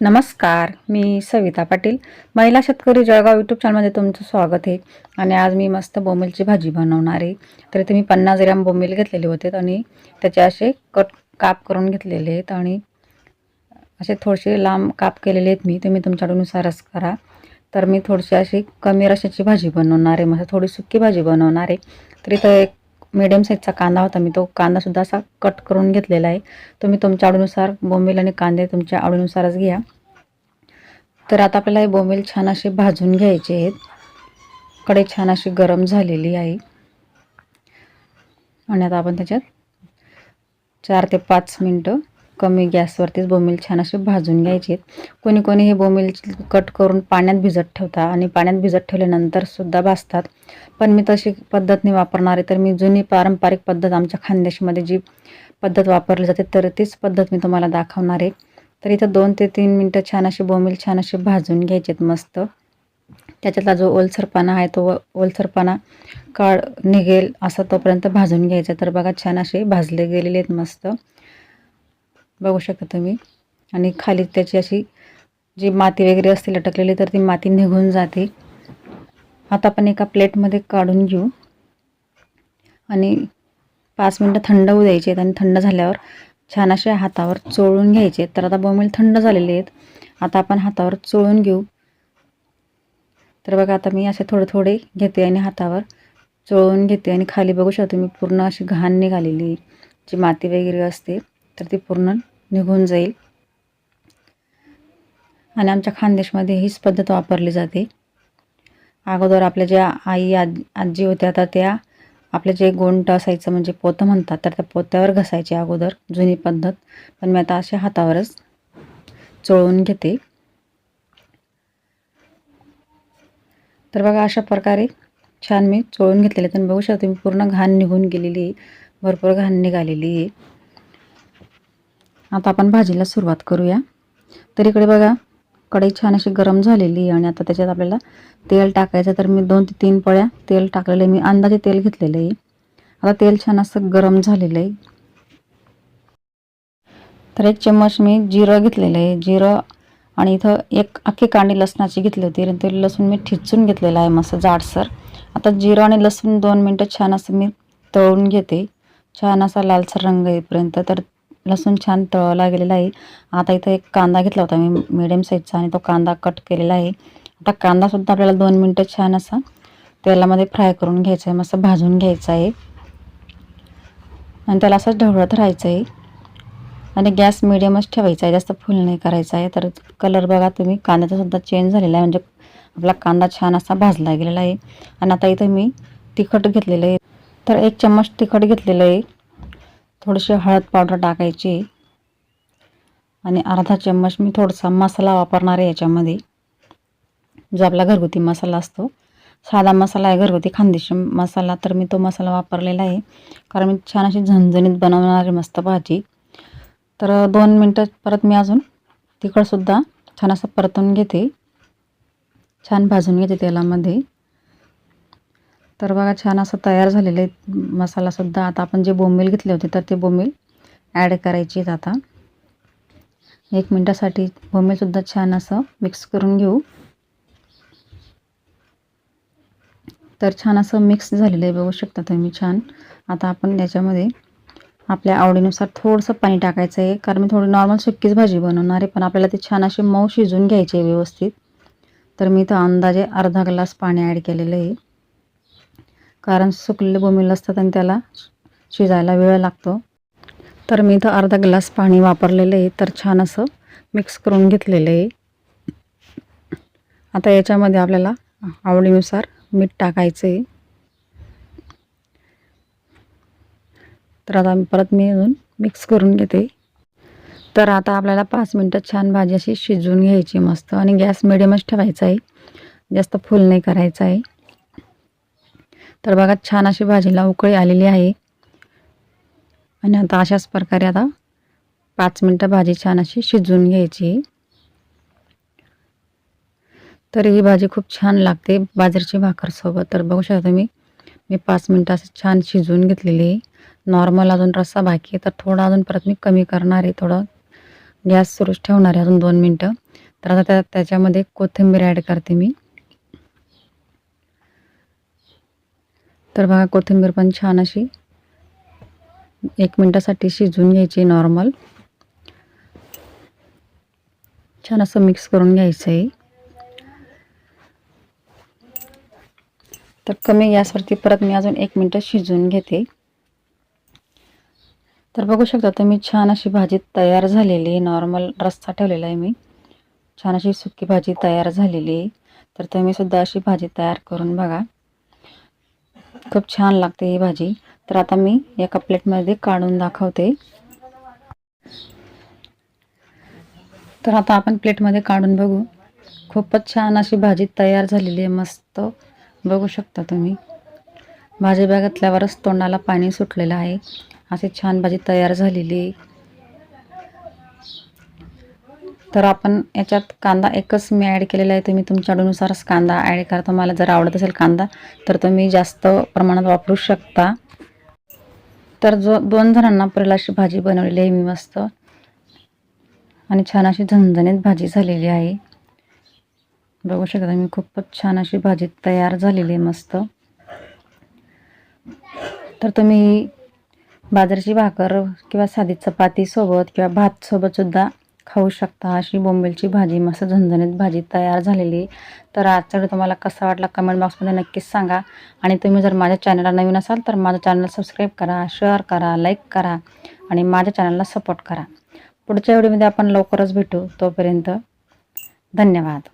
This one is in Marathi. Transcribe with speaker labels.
Speaker 1: नमस्कार मी सविता पाटील. महिला शेतकरी जळगाव यूट्यूब चॅनलमध्ये तुमचं स्वागत आहे. आणि आज मी मस्त बोंबिलची भाजी बनवणार आहे. तर इथे मी पन्नास ग्रॅम बोंबील घेतलेले होते आणि त्याचे असे कट काप करून घेतलेले आहेत आणि असे थोडेसे लांब काप केलेले आहेत मी. तुम्ही तुमच्यानुसारच करा. तर मी थोडीशी अशी कमी रशाची भाजी बनवणार आहे. मस्त थोडी सुकी भाजी बनवणार आहे. तर इथं एक मिडियम साईजचा कांदा होता मी तो कांदासुद्धा असा कट करून घेतलेला आहे. तुम्ही तुमच्या आवडीनुसार बोंबील आणि कांदे तुमच्या आवडीनुसारच घ्या. तर आता आपल्याला हे बोंबील छान असे भाजून घ्यायचे आहेत. कडे छान अशी गरम झालेली आहे. आणि आता आपण त्याच्यात चार ते पाच मिनटं कमी गॅसवरतीच बोंबील छान असे भाजून घ्यायचे. कोणी कोणी हे बोंबील कट करून पाण्यात भिजत ठेवता आणि पाण्यात भिजत ठेवल्यानंतर सुद्धा भाजतात. पण मी तशी पद्धत नाही वापरणार आहे तर मी जुनी पारंपरिक पद्धत आमच्या खानदेशमध्ये जी पद्धत वापरली जाते तर तीच पद्धत मी तुम्हाला दाखवणार आहे. तर इथं दोन ते तीन मिनटं छान असे बोंबील छान असे भाजून घ्यायचेत मस्त. त्याच्यातला जो ओलसरपणा आहे तो ओलसरपणा काळ निघेल असा तोपर्यंत भाजून घ्यायचा. तर बघा छान असे भाजले गेलेले आहेत मस्त. बघू शकता तुम्ही. आणि खाली त्याची अशी जी माती वगैरे असते लटकलेली तर ती माती निघून जाते. आता आपण एका प्लेटमध्ये काढून घेऊ. आणि पाच मिनटं थंड होऊ द्यायचे आहेत आणि थंड झाल्यावर छान असे हातावर चोळून घ्यायचे तर आता बोंबील थंड झालेले आहेत. आता आपण हातावर चोळून घेऊ. तर बघा आता मी असे थोडे थोडे घेते आणि हातावर चोळून घेते. आणि खाली बघू शकतो मी पूर्ण अशी घाण निघालेली जी माती वगैरे असते. तर ती पूर्ण निघून जाईल. आणि आमच्या खानदेशमध्ये हीच पद्धत वापरली जाते. अगोदर आपल्या ज्या आई आज आजी होत्या आता त्या आपलं जे गोंट असायचं म्हणजे पोतं म्हणतात तर त्या पोत्यावर घसायचे अगोदर जुनी पद्धत. पण मी आता अशा हातावरच चोळून घेते. तर बघा अशा प्रकारे छान मी चोळून घेतलेले तर बघू शकता मी पूर्ण घाण निघून गेलेली आहे. भरपूर घाण निघालेली आहे. आता आपण भाजीला सुरुवात करूया. तर इकडे बघा कढई छान अशी गरम झालेली आहे आणि आता त्याच्यात आपल्याला तेल टाकायचं. तर मी दोन ते तीन पळ्या तेल टाकलेलं आहे. मी अंदाजे तेल घेतलेलं आहे. आता तेल छान असं गरम झालेलं आहे. तर एक चम्मच मी जिरं घेतलेलं आहे. जिरं आणि इथं एक अख्खी कांडी लसणाची घेतली होती. आणि ते लसूण मी ठिचून घेतलेलं आहे मस्त जाडसर. आता जिरं आणि लसूण दोन मिनटं छान असं मी तळून घेते. छान असा लालसर रंग येईपर्यंत. तर लसूण छान तळला गेलेला आहे. आता इथं एक कांदा घेतला होता मी मिडियम साईजचा आणि तो कांदा कट केलेला आहे. आता कांदासुद्धा आपल्याला दोन मिनटं छान असा तेलामध्ये फ्राय करून घ्यायचा आहे मस्त भाजून घ्यायचा आहे आणि त्याला असंच ढवळत राहायचं आहे आणि गॅस मिडियमच ठेवायचा आहे जास्त फुल नाही करायचा आहे तर कलर बघा तुम्ही कांद्याचासुद्धा चेंज झालेला आहे. म्हणजे आपला कांदा छान असा भाजला गेलेला आहे. आणि आता इथं मी तिखट घेतलेलं आहे. तर एक चम्मच तिखट घेतलेलं आहे. थोडीशी हळद पावडर टाकायची. आणि अर्धा चम्मच मी थोडासा मसाला वापरणार आहे याच्यामध्ये. जो आपला घरगुती मसाला असतो. साधा मसाला आहे घरगुती खानदेशी मसाला. तर मी तो मसाला वापरलेला आहे. कारण मी छान अशी झणझणीत बनवणार आहे मस्त भाजी. तर दोन मिनटं परत मी अजून तिखटसुद्धा छान असं परतून घेते. छान भाजून घेते तेलामध्ये. तर बघा छान असं तयार झालेलं आहे. मसालासुद्धा आता आपण जे बोंबील घेतले होते तर ते बोंबील ॲड करायचे आहेत आता. एक मिनटासाठी बोंबीलसुद्धा छान असं मिक्स करून घेऊ. तर छान असं मिक्स झालेलं आहे. बघू शकता तुम्ही छान. आता आपण याच्यामध्ये आपल्या आवडीनुसार थोडंसं पाणी टाकायचं आहे. कारण मी थोडी नॉर्मल सुक्कीच भाजी बनवणार आहे पण आपल्याला ते छान असे मऊ शिजून घ्यायचे व्यवस्थित. तर मी इथं अंदाजे अर्धा ग्लास पाणी ॲड केलेलं आहे. कारण सुकलेले बोंबील असतात आणि त्याला शिजायला वेळ लागतो. तर मी इथं अर्धा ग्लास पाणी वापरलेलं आहे. तर छान असं मिक्स करून घेतलेलं आहे. आता याच्यामध्ये आपल्याला आवडीनुसार मीठ टाकायचं आहे तर आता परत मी अजून मिक्स करून घेते. तर आता आपल्याला पाच मिनटं छान भाजी अशी शिजवून घ्यायची मस्त. आणि गॅस मिडियमच ठेवायचा आहे. जास्त फुल नाही करायचा आहे. तर बघा छान अशी भाजीला उकळी आलेली आहे. आणि आता अशाच प्रकारे आता पाच मिनटं भाजी छान अशी शिजवून घ्यायची. तर ही भाजी खूप छान लागते बाजरीची भाकरसोबत तर बघू शकता तुम्ही मी पाच मिनटं असं छान शिजवून घेतलेली आहे. नॉर्मल अजून रस्सा बाकी आहे तर थोडा अजून परत मी कमी करणार आहे. थोडं गॅस सुरूच ठेवणार आहे अजून दोन मिनटं. तर आता त्या त्याच्यामध्ये कोथिंबीर ॲड करते मी. तर बघा कोथिंबीर पण छान अशी एक मिनटासाठी शिजवून घ्यायची नॉर्मल छान असं मिक्स करून घ्यायचं आहे तर कमी गॅसवरती परत मी अजून एक मिनटं शिजवून घेते. तर बघू शकता तुम्ही छान अशी भाजी तयार झालेली आहे. नॉर्मल रस्सा ठेवलेला आहे मी. छान अशी सुकी भाजी तयार झालेली आहे. तर तुम्ही सुद्धा अशी भाजी तयार करून बघा. खूप छान लागते ही भाजी. तर आता मी एका प्लेटमध्ये काढून दाखवते. तर आता आपण प्लेटमध्ये काढून बघू. खूपच छान अशी भाजी तयार झालेली आहे. मस्त बघू शकता तुम्ही. भाजी बघितल्यावरच तोंडाला पाणी सुटलेलं आहे. अशी छान भाजी तयार झालेली आहे. तर आपण याच्यात कांदा एकच मी ॲड केलेला आहे. तुम्ही तुमच्या आवडीनुसारच कांदा ॲड करा. तुम्हाला जर आवडत असेल कांदा तर तुम्ही जास्त प्रमाणात वापरू शकता. तर जो दोन जणांना पुरेल अशी भाजी बनवलेली आहे. मी मस्त आणि छान अशी झणझणीत भाजी झालेली आहे. बघू शकता मी खूपच छान अशी भाजी तयार झालेली आहे मस्त. तर तुम्ही बाजरीची भाकर किंवा साधी चपातीसोबत किंवा भातसोबतसुद्धा खाऊ शकता. अशी बोंबीलची भाजी मस्त झणझणीत भाजी तयार झालेली. तर आजचा व्हिडिओ तुम्हाला कसा वाटला कमेंट बॉक्समध्ये नक्कीच सांगा. आणि तुम्ही जर माझ्या चॅनलला नवीन असाल तर माझं चॅनल सबस्क्राईब करा शेअर करा लाईक करा आणि माझ्या चॅनलला सपोर्ट करा. पुढच्या व्हिडिओमध्ये आपण लवकरच भेटू. तोपर्यंत धन्यवाद.